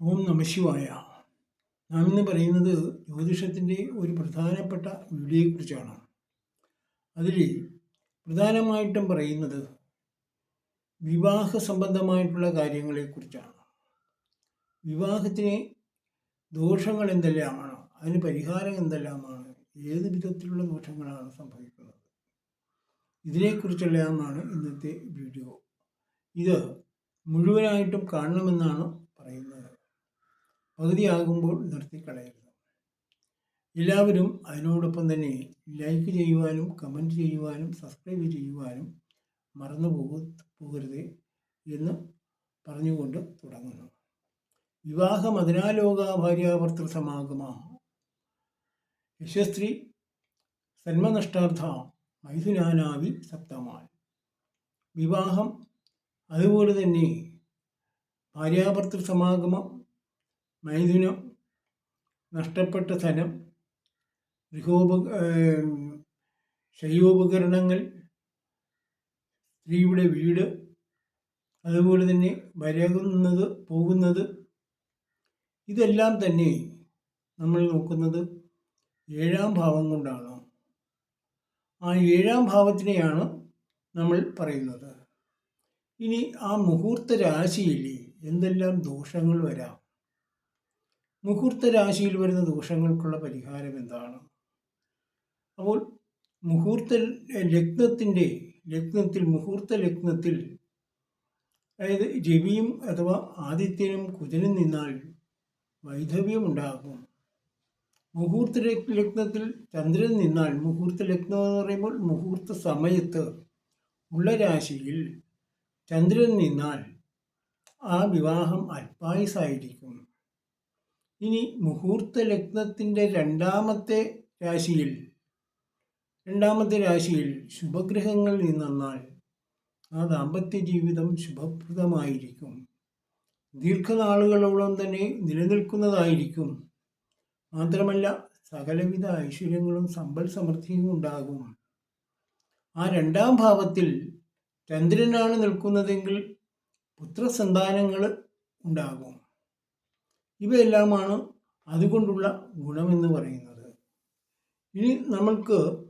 ഓം നമശിവായ നാം ഇന്ന് പറയുന്നത് ജ്യോതിഷത്തിന്റെ ഒരു പ്രധാനപ്പെട്ട വിളിയെക്കുറിച്ചാണ്. അതിൽ പ്രധാനമായിട്ടും പറയുന്നത് വിവാഹ സംബന്ധമായിട്ടുള്ള കാര്യങ്ങളെക്കുറിച്ചാണ്. വിവാഹത്തിന് ദോഷങ്ങൾ എന്തെല്ലാമാണ് അതിന് പരിഹാരം എന്തെല്ലാമാണ് ഏത് വിധത്തിലുള്ള ദോഷങ്ങളാണ് സംഭവിക്കുന്നത്. ഇതിനെക്കുറിച്ചെല്ലാമാണ് ഇന്നത്തെ വീഡിയോ. ഇത് മുഴുവനായിട്ടും കാണണമെന്നാണ് പകുതിയാകുമ്പോൾ നിർത്തിക്കളയരുത് എല്ലാവരും അതിനോടൊപ്പം തന്നെ ലൈക്ക് ചെയ്യുവാനും കമന്റ് ചെയ്യുവാനും സബ്സ്ക്രൈബ് ചെയ്യുവാനും മറന്നു പോക പോകരുത് എന്ന് പറഞ്ഞുകൊണ്ട് തുടങ്ങുന്നു. വിവാഹ മദനാലോക ഭാര്യാഭർത്തൃ സമാഗമ. യശസ്ത്രീ സന്മനഷ്ടാർത്ഥ മൈഥുനാനാവി സപ്തമാൻ. വിവാഹം അതുപോലെ തന്നെ ഭാര്യാഭർത്തൃ സമാഗമം മൈഥുനം നഷ്ടപ്പെട്ട ധനം ഗൃഹോപ ശൈവോപകരണങ്ങൾ സ്ത്രീയുടെ വീട് അതുപോലെ തന്നെ വരകുന്നത് പോകുന്നത് ഇതെല്ലാം തന്നെ നമ്മൾ നോക്കുന്നത് ഏഴാം ഭാവം കൊണ്ടാണ്. ആ ഏഴാം ഭാവത്തിനെയാണ് നമ്മൾ പറയുന്നത്. ഇനി ആ മുഹൂർത്ത രാശിയിൽ എന്തെല്ലാം ദോഷങ്ങൾ വരാം? മുഹൂർത്ത രാശിയിൽ വരുന്ന ദോഷങ്ങൾക്കുള്ള പരിഹാരം എന്താണ്? അപ്പോൾ മുഹൂർത്ത ലഗ്നത്തിന്റെ ലഗ്നത്തിൽ മുഹൂർത്ത ലഗ്നത്തിൽ അതായത് രവിയും അഥവാ ആദിത്യനും കുജനും നിന്നാൽ വൈധവ്യം ഉണ്ടാകും മുഹൂർത്ത ലഗ്നത്തിൽ ചന്ദ്രൻ നിന്നാൽ മുഹൂർത്ത ലഗ്നം എന്ന് പറയുമ്പോൾ മുഹൂർത്ത സമയത്ത് ഉള്ള രാശിയിൽ ചന്ദ്രൻ നിന്നാൽ ആ വിവാഹം അല്പായുസായിരിക്കും. ഇനി മുഹൂർത്ത ലഗ്നത്തിന്റെ രണ്ടാമത്തെ രാശിയിൽ രണ്ടാമത്തെ രാശിയിൽ ശുഭഗ്രഹങ്ങൾ നിന്നാൽ ആ ദാമ്പത്യ ജീവിതം ശുഭപ്രദമായിരിക്കും. ദീർഘനാളുകളോളം തന്നെ നിലനിൽക്കുന്നതായിരിക്കും. മാത്രമല്ല സകലവിധ ഐശ്വര്യങ്ങളും സമ്പൽ സമൃദ്ധിയും ഉണ്ടാകും. ആ രണ്ടാം ഭാവത്തിൽ ചന്ദ്രനാണ് നിൽക്കുന്നതെങ്കിൽ പുത്രസന്താനങ്ങൾ ഉണ്ടാകും. ഇവയെല്ലാമാണ് അതുകൊണ്ടുള്ള ഗുണമെന്ന് പറയുന്നത്. ഇനി നമ്മൾക്ക്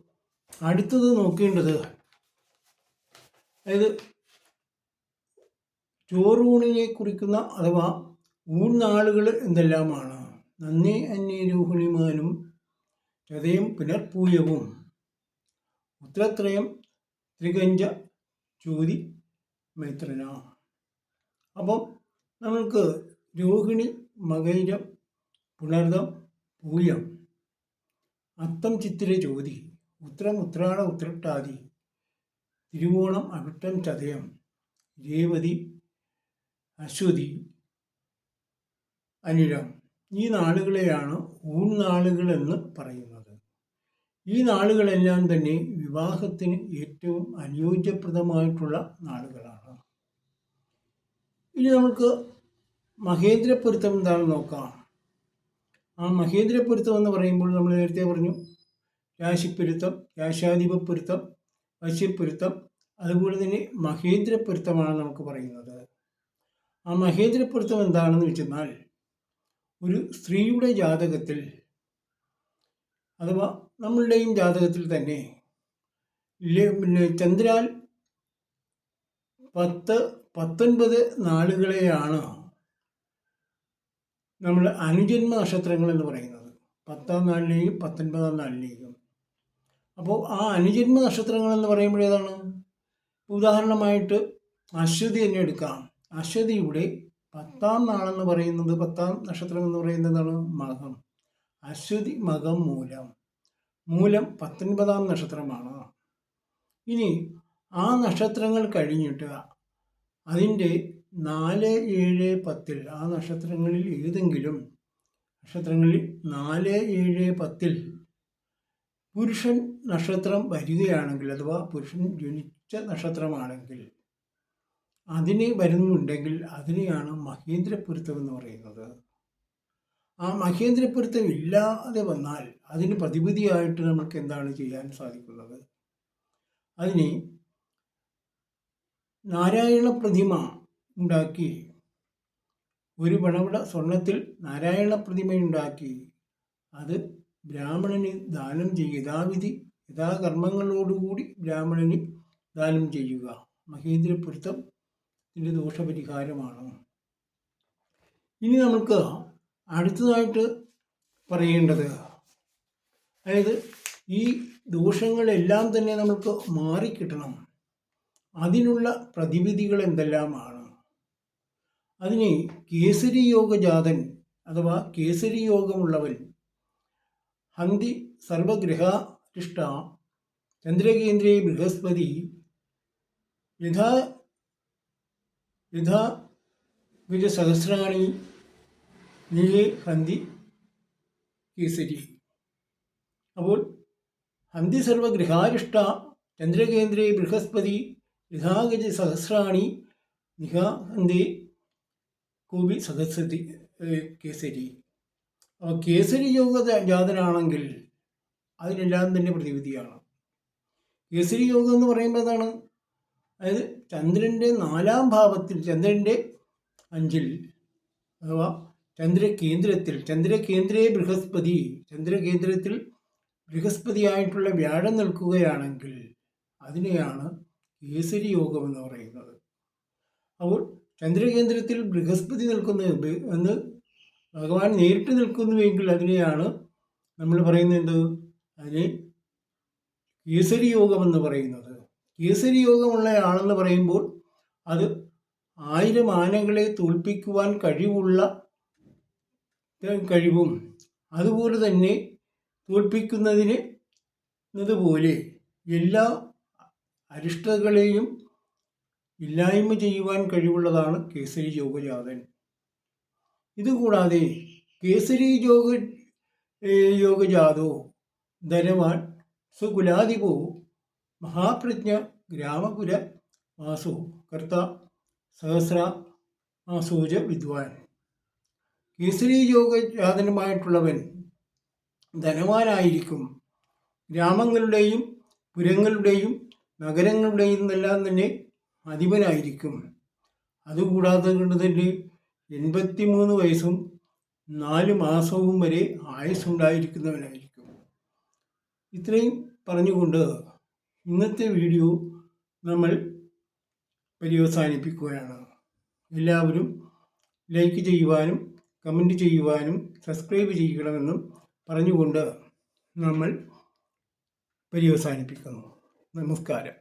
അടുത്തത് നോക്കേണ്ടത് അതായത് ചോറൂണിനെ കുറിക്കുന്ന അഥവാ ഊൺനാളുകൾ എന്തെല്ലാമാണ്? നന്ദി അന്യരൂഹിണിമാനും ചതയം പുനർപൂയവും. ഉത്രത്രയം ത്രികഞ്ച ചോതി മൈത്രന. അപ്പം നമ്മൾക്ക് രോഹിണി മകൈരം പുണർദം പൂയം. അത്തം ചിത്തിര ജ്യോതി ഉത്രം ഉത്രാട ഉത്രട്ടാതി തിരുവോണം അവിട്ടം ചതയം രേവതി അശ്വതി അനിഴം. ഈ നാളുകളെയാണ് ഊൺനാളുകളെന്ന് പറയുന്നത്. ഈ നാളുകളെല്ലാം തന്നെ വിവാഹത്തിന് ഏറ്റവും അനുയോജ്യപ്രദമായിട്ടുള്ള നാളുകളാണ്. ഇനി നമുക്ക് മഹേന്ദ്രപ്പൊരുത്തം എന്താണെന്ന് നോക്കാം ആ മഹേന്ദ്രപ്പൊരുത്തം എന്ന് പറയുമ്പോൾ നമ്മൾ നേരത്തെ പറഞ്ഞു രാശിപ്പൊരുത്തം രാശാധിപപ്പൊരുത്തം വശ്യപ്പൊരുത്തം അതുപോലെ തന്നെ മഹേന്ദ്രപ്പൊരുത്തമാണ് നമുക്ക് പറയുന്നത്. ആ മഹേന്ദ്രപ്പൊരുത്തം എന്താണെന്ന് വെച്ചെന്നാൽ ഒരു സ്ത്രീയുടെ ജാതകത്തിൽ അഥവാ നമ്മളുടെയും ജാതകത്തിൽ തന്നെ പിന്നെ ചന്ദ്രാൽ പത്ത് പത്തൊൻപത് നാളുകളെയാണ് നമ്മൾ അനുജന്മ നക്ഷത്രങ്ങൾ എന്ന് പറയുന്നത്. പത്താം നാളിലേക്കും പത്തൊൻപതാം നാളിലേക്കും. അപ്പോൾ ആ അനുജന്മ നക്ഷത്രങ്ങൾ എന്ന് പറയുമ്പോഴേതാണ് ഉദാഹരണമായിട്ട് അശ്വതി തന്നെ എടുക്കാം. അശ്വതിയുടെ പത്താം നാളെന്ന് പറയുന്നത് പത്താം നക്ഷത്രം എന്ന് പറയുന്നത് എന്താണ്? മകം. അശ്വതി മകം മൂലം. മൂലം പത്തൊൻപതാം നക്ഷത്രമാണ്. ഇനി ആ നക്ഷത്രങ്ങൾ കഴിഞ്ഞിട്ട് അതിന്റെ നാല് ഏഴ് പത്തിൽ ആ നക്ഷത്രങ്ങളിൽ ഏതെങ്കിലും നക്ഷത്രങ്ങളിൽ നാല് ഏഴ് പത്തിൽ പുരുഷൻ നക്ഷത്രം വരികയാണെങ്കിൽ അഥവാ പുരുഷൻ ജനിച്ച നക്ഷത്രമാണെങ്കിൽ അതിന് വരുന്നുണ്ടെങ്കിൽ അതിനെയാണ് മഹേന്ദ്രപുരുത്തം എന്ന് പറയുന്നത്. ആ മഹേന്ദ്രപുരുത്തം ഇല്ലാതെ വന്നാൽ അതിന് പ്രതിവിധിയായിട്ട് നമുക്ക് എന്താണ് ചെയ്യാൻ സാധിക്കുന്നത്? അതിന് നാരായണ പ്രതിമ ഉണ്ടാക്കി. ഒരു പണവിട സ്വർണത്തിൽ നാരായണ പ്രതിമയുണ്ടാക്കി അത് ബ്രാഹ്മണന് ദാനം ചെയ്യുക യഥാവിധി യഥാകർമ്മങ്ങളോടുകൂടി ബ്രാഹ്മണന് ദാനം ചെയ്യുക. മഹേന്ദ്രപുരുത്തം ഇതിന്റെ ദോഷപരിഹാരമാണ്. ഇനി നമുക്ക് അടുത്തതായിട്ട് പറയേണ്ടത് അതായത് ഈ ദോഷങ്ങളെല്ലാം തന്നെ നമുക്ക് മാറിക്കിട്ടണം. അതിനുള്ള പ്രതിവിധികൾ എന്തെല്ലാമാണ് അതിന് കേസരി യോഗജാതൻ അഥവാ കേസരി യോഗമുള്ളവൻ ഹന്തി സർവഗ്രഹരിഷ്ട ചന്ദ്രകേന്ദ്രേ ബൃഹസ്പതി യഥാ യഥാ ഗജസഹസ്രാണി നീലേ ഹന്തി കേസരി. അപ്പോൾ ഹന്തി സർവഗൃഹാരിഷ്ട ചന്ദ്രകേന്ദ്രേ ബൃഹസ്പതി യഥാഗജ സഹസ്രാണി നിഹാന്തി കോപി സഹസ്രതി കേസരി. അപ്പോൾ കേസരി യോഗ ജാതനാണെങ്കിൽ അതിനെല്ലാം തന്നെ പ്രതിവിധിയാണ്. കേസരി യോഗം എന്ന് പറയുമ്പോൾ എന്താണ്? അതായത് ചന്ദ്രന്റെ നാലാം ഭാവത്തിൽ ചന്ദ്രന്റെ അഞ്ചിൽ അഥവാ ചന്ദ്രകേന്ദ്രത്തിൽ ചന്ദ്രകേന്ദ്രേ ബൃഹസ്പതി ചന്ദ്രകേന്ദ്രത്തിൽ ബൃഹസ്പതിയായിട്ടുള്ള വ്യാഴം നിൽക്കുകയാണെങ്കിൽ അതിനെയാണ് കേസരി യോഗം എന്ന് പറയുന്നത്. അപ്പോൾ ചന്ദ്രകേന്ദ്രത്തിൽ ബൃഹസ്പതി നിൽക്കുന്നു എന്ന് ഭഗവാൻ നേരിട്ട് നിൽക്കുന്നുവെങ്കിൽ അതിനെയാണ് നമ്മൾ പറയുന്നത് എന്ത്? അതിന് കേസരി യോഗം എന്ന് പറയുന്നത്. കേസരി യോഗമുള്ള ആളെന്ന് പറയുമ്പോൾ അത് ആയിരം ആനകളെ തോൽപ്പിക്കുവാൻ കഴിവുള്ള കഴിവും. അതുപോലെ തന്നെ തോൽപ്പിക്കുന്നതിന് പോലെ എല്ലാ അരിഷ്ടകളെയും ഇല്ലായ്മ ചെയ്യുവാൻ കഴിവുള്ളതാണ് കേസരി യോഗജാതൻ. ഇതുകൂടാതെ കേസരി യോഗ യോഗജാതോ ധനവാൻ സുകുലാധിപോ മഹാപ്രജ്ഞ ഗ്രാമപുര മാസോ കർത്ത സഹസ്ര ആസൂജ വിദ്വാൻ. കേസരി യോഗജാതനുമായിട്ടുള്ളവൻ ധനവാനായിരിക്കും. ഗ്രാമങ്ങളുടെയും പുരങ്ങളുടെയും നഗരങ്ങളുടെയും എല്ലാം തന്നെ അധിപനായിരിക്കും. അതുകൂടാതെ കൊണ്ട് തന്നെ എൺപത്തി മൂന്ന് വയസ്സും നാല് മാസവും വരെ ആയുസ്സുണ്ടായിരിക്കുന്നവനായിരിക്കും. ഇത്രയും പറഞ്ഞുകൊണ്ട് ഇന്നത്തെ വീഡിയോ നമ്മൾ പര്യവസാനിപ്പിക്കുകയാണ്. എല്ലാവരും ലൈക്ക് ചെയ്യുവാനും കമന്റ് ചെയ്യുവാനും സബ്സ്ക്രൈബ് ചെയ്യണമെന്നും പറഞ്ഞുകൊണ്ട് നമ്മൾ പര്യവസാനിപ്പിക്കുന്നു. നമസ്കാരം.